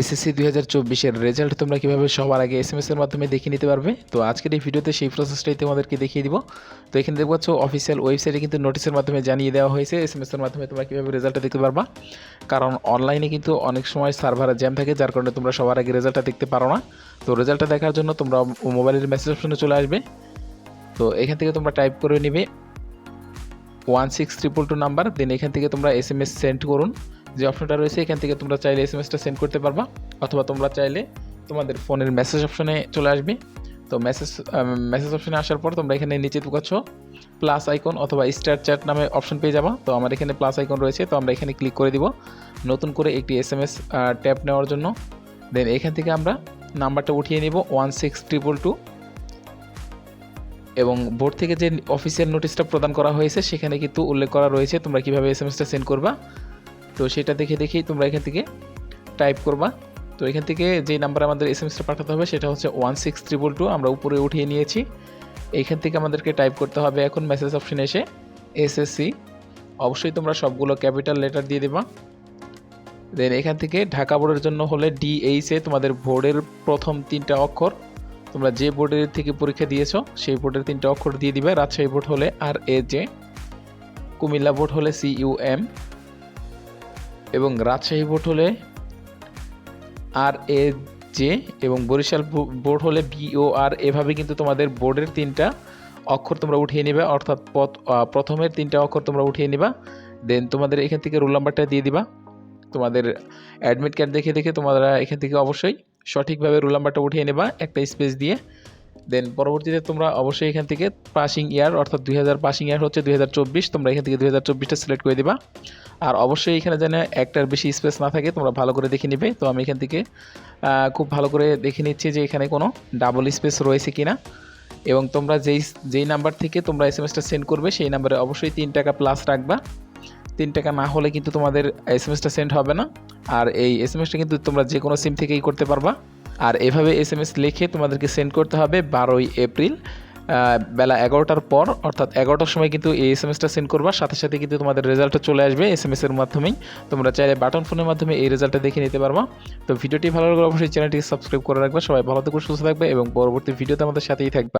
SSC দুই হাজার চব্বিশের রেজাল্ট তোমরা কীভাবে সবার আগে এস এম এর মাধ্যমে দেখে নিতে পারবে? তো আজকের এই ভিডিওতে সেই প্রসেসটাই তোমাদেরকে দেখিয়ে দিব। তো এখানে দেখতে পাচ্ছ অফিসিয়াল ওয়েবসাইটে কিন্তু নোটিশের মাধ্যমে জানিয়ে দেওয়া হয়েছে। এস এম এর মাধ্যমে তোমরা কীভাবে রেজাল্টটা দেখতে পারবা? কারণ অনলাইনে কিন্তু অনেক সময় সার্ভারে জ্যাম থাকে, যার কারণে তোমরা সবার আগে রেজাল্টটা দেখতে পারো না। তো রেজাল্টটা দেখার জন্য তোমরা মোবাইলের মেসেজ অপশনে চলে আসবে। তো এখান থেকে তোমরা টাইপ করে নিবে one six triple two number then এখান থেকে তোমরা এস এম এস সেন্ড করুন। যে অপশনটা রয়েছে, এখান থেকে তোমরা চাইলে এস এম এসটা সেন্ড করতে পারবা, অথবা তোমরা চাইলে তোমাদের ফোনের মেসেজ অপশনে চলে আসবে। তো মেসেজ মেসেজ অপশনে আসার পর তোমরা এখানে নিচে ঢুকাচ্ছ প্লাস আইকন অথবা স্টার চ্যাট নামে অপশন পেয়ে যাবা। তো আমার এখানে প্লাস আইকন রয়েছে, তো আমরা এখানে ক্লিক করে দিব। নতুন করে একটি এস এম এস ট্যাপ নেওয়ার জন্য। দেন এখান থেকে আমরা নাম্বারটা উঠিয়ে নিব ওয়ান সিক্স ট্রিপল টু এবং বোর্ড থেকে যে অফিসিয়াল নোটিশটা প্রদান করা হয়েছে, সেখানে কিন্তু উল্লেখ করা রয়েছে, তোমরা কীভাবে এস এম এসটা সেন্ড করবা। তো সেটা দেখে দেখেই তোমরা এখান থেকে টাইপ করবা। তো এখান থেকে যে নাম্বারে আমাদের এস এম এসটা পাঠাতে হবে সেটা হচ্ছে ওয়ান সিক্স ট্রিপল টু আমরা উপরে উঠিয়ে নিয়েছি। এখান থেকে আমাদেরকে টাইপ করতে হবে এখন মেসেজ অপশনে এসে এসএসসি অবশ্যই তোমরা সবগুলো ক্যাপিটাল লেটার দিয়ে দেবা। দেন এখান থেকে ঢাকা বোর্ডের জন্য হলে ডিএইচে তোমাদের বোর্ডের প্রথম তিনটা অক্ষর। তোমরা যে বোর্ডের থেকে পরীক্ষা দিয়েছ, সেই বোর্ডের তিনটা অক্ষর দিয়ে দিবে। রাজশাহী বোর্ড হলে R A J Comilla board হলে সি ইউ এম এবং রাজশাহী বোর্ড হলে আর এ জে এবং বরিশাল বোর্ড হলে বিও আর এভাবে কিন্তু তোমাদের বোর্ডের তিনটা অক্ষর তোমরা উঠিয়ে নেবে, অর্থাৎ পথ প্রথমের তিনটা অক্ষর তোমরা উঠিয়ে নিবা দেন তোমাদের এখান থেকে রোল নাম্বারটা দিয়ে দিবা। তোমাদের অ্যাডমিট কার্ড দেখে দেখে তোমরা এখান থেকে অবশ্যই সঠিকভাবে রোল নাম্বারটা উঠিয়ে নেবা একটা স্পেস দিয়ে। দেন পরবর্তীতে তোমরা অবশ্যই এখান থেকে পাসিং ইয়ার অর্থাৎ দুই হাজার পাসিং ইয়ার হচ্ছে দুই হাজার চব্বিশ, তোমরা এখান থেকে দুই হাজার চব্বিশটা সিলেক্ট করে দিবা। আর অবশ্যই এখানে যেন একটার বেশি স্পেস না থাকে, তোমরা ভালো করে দেখে নিবে। তো আমি এখান থেকে খুব ভালো করে দেখে নিচ্ছি যে এখানে কোনো ডাবল স্পেস রয়েছে কিনা। এবং তোমরা যেই যেই নাম্বার থেকে তোমরা এস এম এসটা সেন্ড করবে, সেই নাম্বারে অবশ্যই তিন টাকা প্লাস রাখবা। তিন টাকা না হলে কিন্তু তোমাদের এস এম এসটা সেন্ড হবে না। আর এই এস এম এসটা কিন্তু তোমরা যে কোনো সিম থেকেই করতে পারবা। আর এভাবে এস এম এস লিখে তোমাদেরকে সেন্ড করতে হবে বারোই এপ্রিল বেলা এগারোটার পর, অর্থাৎ এগারোটার সময় কিন্তু এই এস এম এসটা সেন্ড করবা। সাথে সাথে কিন্তু তোমাদের রেজাল্টটা চলে আসবে এস এম এসের মাধ্যমেই। তোমরা চাইলে বাটন ফোনের মাধ্যমে এই রেজাল্টটা দেখে নিতে পারবা। তো ভিডিওটি ভালো লাগলে অবশ্যই চ্যানেলটি সাবস্ক্রাইব করে রাখবে। সবাই ভালো থাকবে সুস্থ থাকবে এবং পরবর্তী ভিডিওতে আমাদের সাথেই থাকবে।